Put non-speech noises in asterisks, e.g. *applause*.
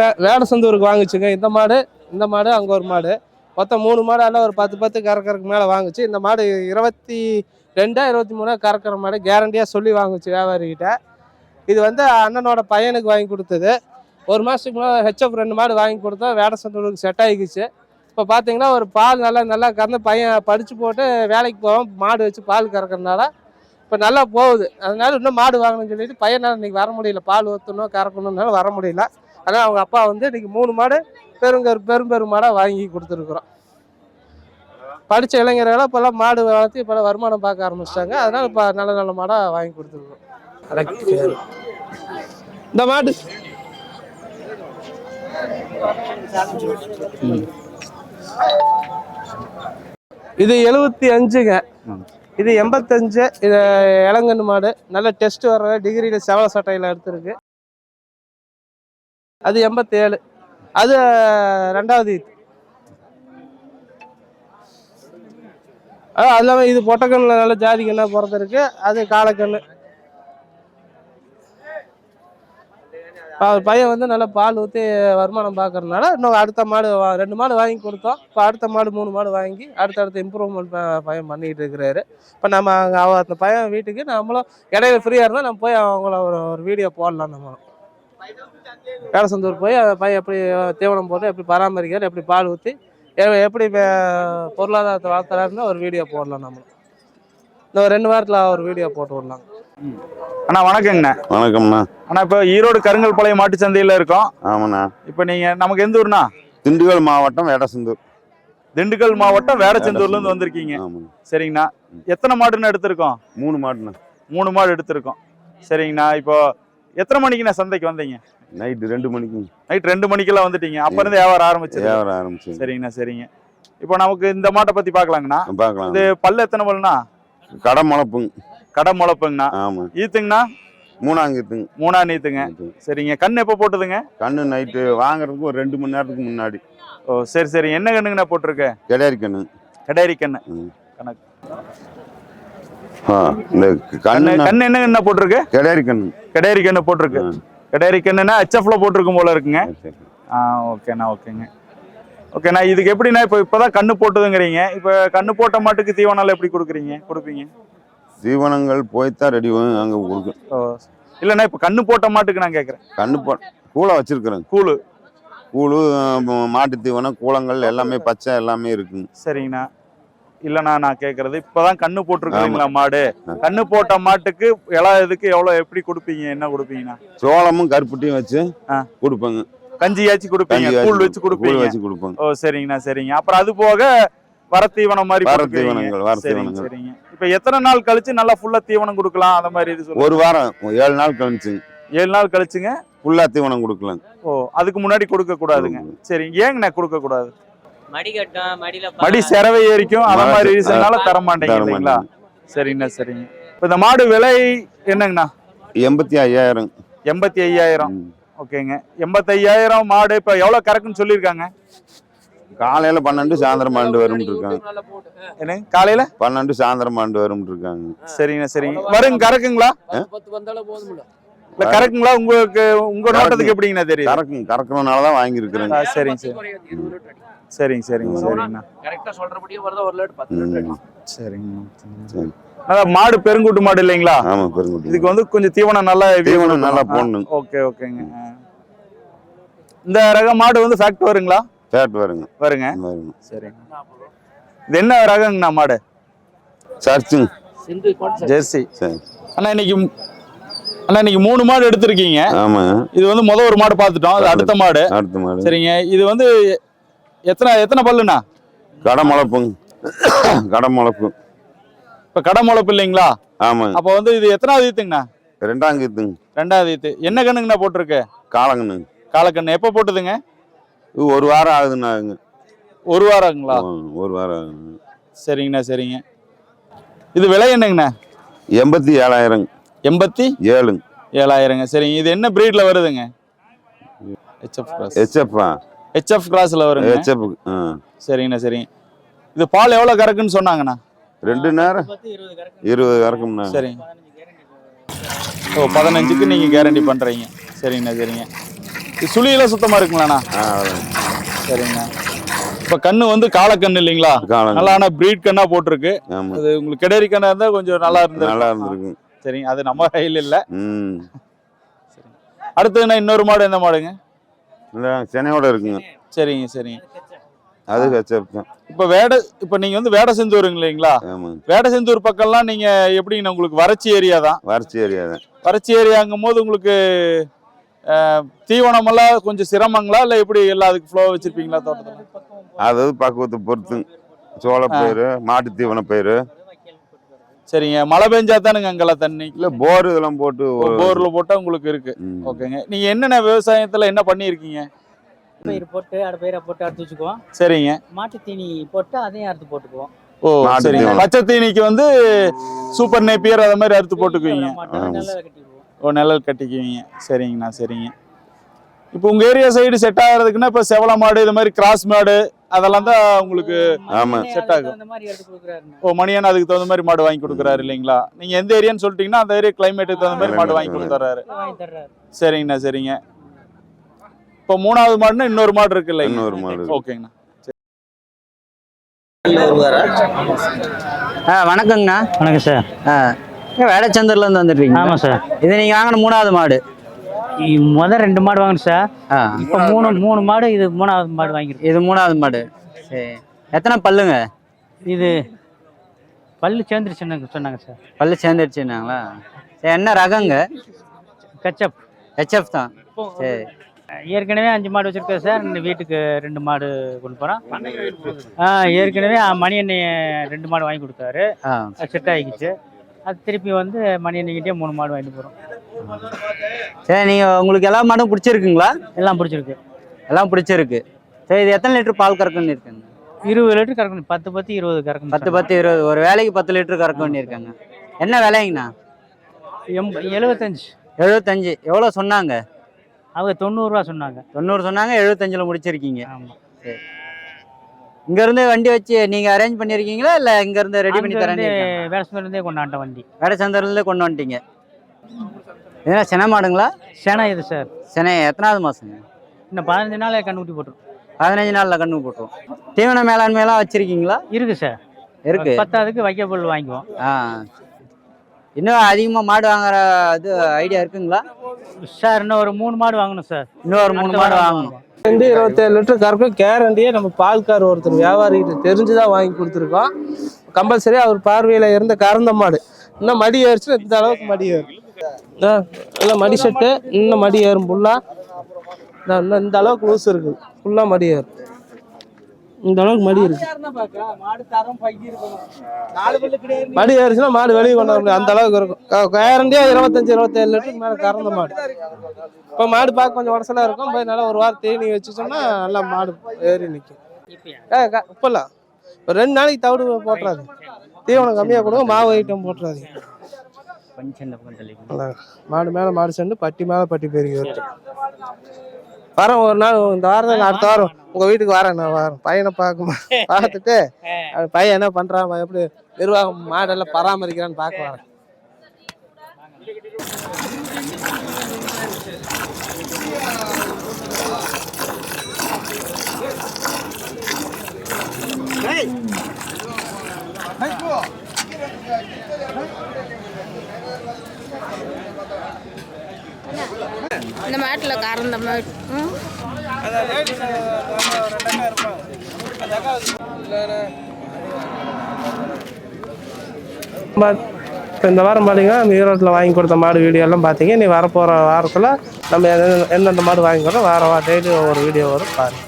வே வேடசந்தூருக்கு வாங்கிச்சுங்க. இந்த மாடு இந்த மாடு அங்கே ஒரு மாடு. மொத்தம் மூணு மாடு எல்லாம் ஒரு பத்து பத்து கறக்கறதுக்கு மேலே வாங்குச்சு. இந்த மாடு இருபத்தி ரெண்டா இருபத்தி மூணா கறக்கிற மாடு கேரண்டியாக சொல்லி வாங்குச்சு வியாபாரிகிட்ட. இது வந்து அண்ணனோட பையனுக்கு வாங்கி கொடுத்தது. ஒரு மாதத்துக்கு முன்னாடி ஹெச்எஃப் ரெண்டு மாடு வாங்கி கொடுத்தோம். வேடசந்தூருக்கு செட் ஆகிக்குச்சு இப்போ பார்த்தீங்கன்னா ஒரு பால் நல்லா நல்லா கறந்து பையன் படித்து போட்டு வேலைக்கு போவோம் மாடு வச்சு பால் கறக்கறதுனால இப்போ நல்லா போகுது. அதனால இன்னும் மாடு வாங்கணும்னு சொல்லிட்டு பையனால் இன்றைக்கி வர முடியல. பால் ஊற்றணும் கறக்கணும்னால வர முடியல. அதனால் அவங்க அப்பா வந்து இன்னைக்கு மூணு மாடு பெருங்கரு பெரும் பெரும் மாடாக வாங்கி கொடுத்துருக்குறோம். படித்த இளைஞர்கள் இப்போல்லாம் மாடு வளர்த்து இப்போல்லாம் வருமானம் பார்க்க ஆரம்பிச்சிட்டாங்க. அதனால இப்போ நல்ல நல்ல மாடாக வாங்கி கொடுத்துருக்குறோம். இந்த மாடு. இது எழுபத்தி அஞ்சுங்க. இது எண்பத்தஞ்சு. இது இளங்கன்னு மாடு. நல்ல டெஸ்ட் வர்ற டிகிரியில் செவல சட்டையில் எடுத்திருக்கு. அது எண்பத்தேழு. அது ரெண்டாவது அது இல்லாமல் இது பொட்டக்கண்ணில் நல்ல ஜாதி கண்ணா பிறந்திருக்கு. அது காலக்கண்ணு அவர் பையன் வந்து நல்லா பால் ஊற்றி வருமானம் பார்க்கறதுனால இன்னும் அடுத்த மாடு ரெண்டு மாடு வாங்கி கொடுத்தோம். இப்போ அடுத்த மாடு மூணு மாடு வாங்கி அடுத்தடுத்த இம்ப்ரூவ்மெண்ட் பையன் பண்ணிகிட்டு இருக்கிறாரு. இப்போ நம்ம அங்கே அந்த பையன் வீட்டுக்கு நம்மளும் இடையில ஃப்ரீயாக இருந்தால் நம்ம போய் அவங்கள ஒரு ஒரு வீடியோ போடலாம் நம்மளும் வேடசந்தூர் போய் அந்த பையன் எப்படி தீவனம் போட்டு எப்படி பராமரிக்கிறார் எப்படி பால் ஊற்றி எப்படி பொருளாதாரத்தை வளர்த்துறாருன்னு ஒரு வீடியோ போடலாம் நம்மளும். இந்த ஒரு ரெண்டு வாரத்தில் ஒரு வீடியோ போட்டு விடலாம். அண்ணா வணக்கங்கண்ணா. வணக்கம்ண்ணா. அண்ணா இப்போ ஈரோடு கருங்கல் பாளையம் மாட்டு சந்தையில இருக்கோம். ஆமாண்ணா. இப்போ நீங்க நமக்கு எந்த ஊர்னா திண்டுக்கல் மாவட்டம் வேடசந்தூர். திண்டுக்கல் மாவட்டம் வேடச்சந்தூர்ல இருந்து வந்திருக்கீங்க. சரிங்கண்ணா. எத்தனை மாடுன்னு எடுத்திருக்கோம்? மூணு மாடுண்ணா. மூணு மாடு எடுத்திருக்கோம். சரிங்கண்ணா இப்போ எத்தனை மணிக்குண்ணா சந்தைக்கு வந்தீங்க? நைட்டு ரெண்டு மணிக்கு. நைட் ரெண்டு மணிக்கெல்லாம் வந்துட்டீங்க. அப்ப இருந்து வியாபாரம் ஆரம்பிச்சது. வியாபாரம் ஆரம்பிச்சு சரிங்கண்ணா சரிங்க. இப்போ நமக்கு இந்த மாட்டை பத்தி பார்க்கலாங்கண்ணா. பார்க்கலாம். இது பல்லு எத்தனை பல்லுண்ணா? கடை முளப்புங்க. கடை முளைப்புங்கண்ணா. ஆமா. ஈத்துங்கண்ணா? மூணாங்கத்துங்க மூணா நீத்துங்க சரிங்க. கண் எப்போ போட்டுதுங்க? கண்ணு நைட்டு வாங்குறதுக்கு ஒரு ரெண்டு மணி நேரத்துக்கு முன்னாடி. ஓ சரி சரி. என்ன கண்ணுங்கண்ணா போட்டிருக்க? கிடையாது கண்ணு. கடையரி கண்ணு. கணக்கு. இந்த கண்ணு கண்ணு என்ன? கண்ணா போட்டிருக்கு? கிடையாது கண்ணு. கடையரி கண்ணு போட்டிருக்கு. கடையரி கண்ணுனா ஹெச்எஃப்ல போட்டிருக்கும் போல இருக்குங்க. ஆ ஓகேண்ணா ஓகேங்க. ஓகேண்ணா இதுக்கு எப்படிண்ணா இப்போ இப்போதான் கண்ணு போட்டுதுங்கிறீங்க. இப்போ கண்ணு போட்ட மாட்டுக்கு தீவனம் எப்படி கொடுக்குறீங்க? கொடுப்பீங்க? தீவனங்கள் போய்த்தான் ரெடி அங்கே கொடுக்கும். இல்லைண்ணா இப்போ கண்ணு போட்ட மாட்டுக்கு நான் கேட்குறேன். கண்ணு போ கூளை வச்சிருக்கிறேன் கூழு. கூழு மாட்டு தீவனம் கூளங்கள் எல்லாமே பச்சை எல்லாமே இருக்குங்க. சரிங்கண்ணா. இல்லைண்ணா நான் கேட்கறது இப்போதான் கண்ணு போட்டிருக்கீங்களா மாடு. கண்ணு போட்ட மாட்டுக்கு எல்லா இதுக்கு எவ்வளோ எப்படி கொடுப்பீங்க? என்ன கொடுப்பீங்கண்ணா சோளமும் கருப்பட்டியும் வச்சு. கொடுப்பேங்க. கஞ்சியாச்சும் கொடுப்பீங்க? கூழ் வச்சு கொடுப்பீங்க? வச்சு கொடுப்போங்க. ஓ சரிங்கண்ணா சரிங்க. அப்புறம் அது போக வர தீவனம் மாதிரி வர. தீவனங்கள், வர சரிங்க இப்போ எத்தனை நாள் கழிச்சு நல்லா ஃபுல்லா தீவனம் கொடுக்கலாம்? அந்த மாதிரி இது ஒரு வாரம் ஏழு நாள் கழிச்சுங்க. ஏழு நாள் கழிச்சுங்க? ஃபுல்லா தீவனம் கொடுக்கலாம் ஓ அதுக்கு முன்னாடி கொடுக்க கூடாதுங்க சரி ஏங்கண்ணா கொடுக்க கூடாது மடி கட்டும் மடியில மடி செரவை ஏறிக்கும் அந்த மாதிரி ரீசன்னால தர மாட்டேங்க இல்லைங்களா. சரிங்கண்ணா சரிங்க. இப்போ இந்த மாடு விலை என்னங்கண்ணா? எண்பத்தி ஐயாயிரம். எண்பத்தி ஐயாயிரம். ஓகேங்க. எண்பத்தையாயிரம் மாடு இப்போ எவ்வளோ கறக்குன்னு சொல்லியிருக்காங்க? காலையில பன்னெண்டு சாயந்தரம் பன்னெண்டு வரும்னு இருக்காங்க. என்னங்க காலையில? பன்னெண்டு சாயந்தரம் பன்னெண்டு வரும்னு இருக்காங்க. சரிங்கண்ணா சரிங்க. வருங்க கறக்குங்களா? இல்ல கறக்குங்களா? உங்களுக்கு உங்க நோட்டத்துக்கு எப்படிங்கண்ணா தெரியும் கறக்கும் கறக்கணும்னால தான் வாங்கியிருக்கிறேங்க. சரிங்க சரி சரிங்க சரிங்க சரிங்கண்ணா கரெக்டா சொல்றபடியே வருதா? ஒரு லேட் பத்து லேட் ம். சரிங்க சரி. அதான் மாடு பெருங்கூட்டு மாடு இல்லைங்களா? ஆமா பெருங்குட்டி இதுக்கு வந்து கொஞ்சம் தீவனம் நல்லா தீவனம் நல்லா போடணும். ஓகே ஓகேங்க. இந்த ரக மாடு வந்து ஃபேக்ட் வருங்களா? ஃபேட் வருங்க. வருங்க. வருங்க. சரிங்க. இது என்ன ரகங்கண்ணா மாடு? சர்ச்சுங்க. ஜெர்சி. சரி. அண்ணா இன்னைக்கு அண்ணா இன்னைக்கு மூணு மாடு எடுத்திருக்கீங்க. ஆமாங்க. இது வந்து முத ஒரு மாடு பார்த்துட்டோம். அது அடுத்த மாடு. அடுத்த மாடு. சரிங்க. இது வந்து எத்தனை எத்தனை பல்லுண்ணா? கடை முளப்புங்க கடை முளப்பு இப்ப கடை முளைப்பு இல்லைங்களா? ஆமாங்க அப்போ வந்து இது எத்தனாவது ஈத்துங்கண்ணா? ரெண்டாம் கீத்துங்க ரெண்டாவது ஈத்து. என்ன கண்ணுங்கண்ணா போட்டிருக்கு? காலங்கண்ணுங்க காலக்கண்ணு. எப்போ போட்டுதுங்க? ஒரு வாரம் ஆகுதுன்னாங்க ஒரு வாரங்களா ஒரு வாரம் ஆகுதுங்க சரிங்கண்ணா சரிங்க. இது விலை என்னங்கண்ணா? எண்பத்தி ஏழாயிரம் எண்பத்தி ஏழுங்க. ஏழாயிரங்க. சரிங்க. இது என்ன பிரீட்ல வருதுங்க? ஹெச்எஃப் ஹெச்எஃப்பா ஹெச்எஃப் கிராஸ்ல வருங்க. ஹெச்எஃப் சரிங்கண்ணா சரிங்க இது பால் எவ்வளோ கறக்குன்னு சொன்னாங்கண்ணா? ரெண்டு நேரம். இருபது கறக்கு இருபது இறக்கும்ண்ணா சரிங்க ஓ பதினஞ்சுக்கு நீங்கள் கேரண்டி பண்ணுறீங்க சரிங்கண்ணா சரிங்க. இது சுழியெல்லாம் சுத்தமா இருக்குங்களாண்ணா. சரிங்கண்ணா. இப்போ கண்ணு வந்து காலக்கண்ணு இல்லைங்களா. நல்லா ஆனால் ப்ரீட் கண்ணா போட்டிருக்கு. அது உங்களுக்கு கிடரி கண்ணா இருந்தால் கொஞ்சம் நல்லா இருந்தது நல்லா இருந்திருக்கு சரிங்க அது நம்ம கையில் இல்லை. ம். அடுத்ததுண்ணா இன்னொரு மாடு எந்த மாடுங்க? இல்லை சென்னையோட இருக்குங்க. சரிங்க சரிங்க. அது ஹெச்எப் தான். இப்போ வேட இப்போ நீங்கள் வந்து வேட செந்தூருங்க இல்லைங்களா? வேட செந்தூர் பக்கம்லாம் நீங்கள் எப்படிங்கண்ணா உங்களுக்கு வறட்சி ஏரியா தான்? வறட்சி ஏரியா தான். வறட்சி ஏரியாங்கும் போது உங்களுக்கு தீவனமெல்லாம் கொஞ்சம் சிரமங்களா இல்லை எப்படி எல்லாம் அதுக்கு ஃப்ளோ வச்சிருப்பீங்களா தோட்டத்தில்? அதாவது பக்குவத்தை பொறுத்துங்க. சோளப்பயிறு மாட்டு தீவன பயிர் சரிங்க. மழை பெஞ்சா தானுங்க அங்கெல்லாம் தண்ணி. இல்லை போர் இதெல்லாம் போட்டு போர்ல போட்டா உங்களுக்கு இருக்கு. ஓகேங்க. நீங்க என்னென்ன விவசாயத்துல என்ன பண்ணியிருக்கீங்க? பயிர் போட்டு அரை பயிரை போட்டு அறுத்து வச்சுக்குவோம். சரிங்க. மாட்டு தீனி போட்டு அதையும் அறுத்து போட்டுக்குவோம். ஓ சரிங்க. பச்சை தீனிக்கு வந்து சூப்பர் நேப்பியர் அதை மாதிரி அறுத்து போட்டுக்குவீங்க. ஓ நிழல் கட்டிக்குவீங்க. சரிங்கண்ணா சரிங்க. இப்போ உங்க ஏரியா சைடு செட் ஆகிறதுக்குன்னா இப்போ செவல மாடு இது மாதிரி கிராஸ் மாடு அதெல்லாம் தான் உங்களுக்கு ஆமா. அதுக்கு ஆகும். ஓ மணியான அதுக்கு தகுந்த மாதிரி மாடு வாங்கி கொடுக்குறாரு இல்லைங்களா? நீங்க எந்த ஏரியான்னு சொல்லிட்டீங்கன்னா அந்த ஏரியா கிளைமேட்டுக்கு தகுந்த மாதிரி மாடு வாங்கி கொடுத்துறாரு. வாங்கி தர்றாரு. சரிங்கண்ணா சரிங்க. இப்போ மூணாவது மாடுனா இன்னொரு மாடு இருக்கு இல்லைங்க இன்னொரு மாடு ஓகேங்கண்ணா. ஆ வணக்கங்கண்ணா. வணக்கம் சார். ஆ வேடச்சந்தர்ல இருந்து வந்துருக்கீங்க ஆமாம் சார். இது நீங்க வாங்கின மூணாவது மாடு. முதல் ரெண்டு மாடு வாங்கணும் சார் இப்போ மூணு மூணு மாடு இது மூணாவது மாடு வாங்கிருக்கு இது மூணாவது மாடு. சரி. எத்தனை பல்லுங்க? இது பல்லு சேர்ந்துருச்சுன்னு சொன்னாங்க சார் பல்லு சேர்ந்துருச்சுன்னாங்களா? சரி என்ன ரகங்க? கச்சப். ஹெச்எஃப் தான். சரி. ஏற்கனவே அஞ்சு மாடு வச்சிருக்கேன் சார் இந்த வீட்டுக்கு ரெண்டு மாடு கொண்டு போகிறோம் ஆ ஏற்கனவே மணி எண்ணெய் ரெண்டு மாடு வாங்கி கொடுத்தாரு. செட் ஆகிக்கிச்சு. அது திருப்பி வந்து மணி எண்ணெய்கிட்டே மூணு மாடு வாங்கிட்டு போகிறோம் சரி நீங்க உங்களுக்கு எல்லா மாடும் பிடிச்சிருக்குங்களா? எல்லாம் பிடிச்சிருக்கு. எல்லாம் பிடிச்சிருக்கு. சரி இது எத்தனை லிட்டர் பால் கறக்குன்னு இருக்குங்க? இருபது லிட்டர் கறக்கணும். பத்து பத்து இருபது கறக்கணும் பத்து பத்து இருபது. ஒரு வேலைக்கு பத்து லிட்டர் கறக்க வேண்டியிருக்காங்க. என்ன விலைங்கண்ணா? எம் எழுபத்தஞ்சு எழுபத்தஞ்சு எவ்வளோ சொன்னாங்க? அவங்க தொண்ணூறுரூவா சொன்னாங்க. தொண்ணூறு சொன்னாங்க எழுபத்தஞ்சில் முடிச்சிருக்கீங்க. ஆமாம் இங்கேருந்து வண்டி வச்சு நீங்கள் அரேஞ்ச் பண்ணியிருக்கீங்களா? இல்லை இங்கேருந்து ரெடி பண்ணி தரேன்னு வேடஸ்மேலேருந்தே கொண்டாண்ட வண்டி. வேடச்சந்தர்லேருந்து கொண்டு வந்துட்டீங்க. ஏன்னா சென மாடுங்களா? சேனா இது சார். செனை எத்தனாவது மாதங்க இன்னும் பதினஞ்சு நாள் கண்டுபிடி போட்டுரும். பதினஞ்சு நாளில் கண்ணு போட்டுரும். தீவன மேலாண்மையெல்லாம் வச்சுருக்கீங்களா? இருக்கு சார். இருக்கு. பத்தாவதுக்கு வைக்க பொருள் வாங்குவோம் ஆ. இன்னும் அதிகமாக மாடு வாங்குற இது ஐடியா இருக்குங்களா? சார் இன்னும் ஒரு மூணு மாடு வாங்கணும் சார். இன்னும் ஒரு மூணு மாடு வாங்கணும். ரெண்டு இருபத்தேழு லிட்டர் கறக்கும். கேரண்டியே நம்ம பால்கார் ஒருத்தர் வியாபாரிகிட்ட தெரிஞ்சுதான் வாங்கி கொடுத்துருக்கோம். கம்பல்சரி அவர் பார்வையில் இருந்த கறந்த மாடு. இன்னும் மடி ஏறிச்சுன்னா இந்த அளவுக்கு மடி ஏறும். எல்லாம் மடி செட்டு இன்னும் மடி ஏறும் ஃபுல்லாக இன்னும் இந்த அளவுக்கு லூஸ் இருக்குது. ஃபுல்லாக மடி ஏறும். இந்த அளவுக்கு மடி இருக்கு. மடி ஏறிச்சுன்னா மாடு வெளியே கொண்டு வர முடியும் அந்த அளவுக்கு இருக்கும். கேரண்டியா இருபத்தஞ்சு இருபத்தேழு லிட்டருக்கு மேலே கறந்த மாடு. இப்போ மாடு பார்க்க கொஞ்சம் உடசலா இருக்கும். போய் நல்லா ஒரு வாரம் தேனி வச்சுச்சோம்னா நல்லா மாடு ஏறி நிற்கும் இப்போல்லாம். ஒரு ரெண்டு நாளைக்கு தவிடு போட்டுறாது தீவனம் கம்மியாக கொடுங்க மாவு ஐட்டம் போட்டுறாது மாடு மேலே மாடு சென்று பட்டி மேலே பட்டி பெருகி வருது. வரேன் ஒரு நாள் இந்த வாரம் அடுத்த வாரம். உங்கள் வீட்டுக்கு வரேன் நான் வரேன். பையனை பார்க்க பார்த்துட்டு *laughs* அது பையன் என்ன பண்ணுறான் எப்படி நிர்வாகம் மாடெல்லாம் பராமரிக்கிறான்னு பார்க்க வரேன். இந்த மாட்டில் கறந்த மாதிரி ம் இப்போ இந்த வாரம் பார்த்தீங்கன்னா நம்ம ஈரோட்டில் வாங்கி கொடுத்த மாடு வீடியோ எல்லாம் பார்த்தீங்க நீ வரப்போகிற வாரத்தில் நம்ம எந்தெந்த- எந்தெந்த மாடு வாங்கி கொடுத்தோம் வார வாரம் டெய்லி ஒவ்வொரு வீடியோ வரும் பாருங்க.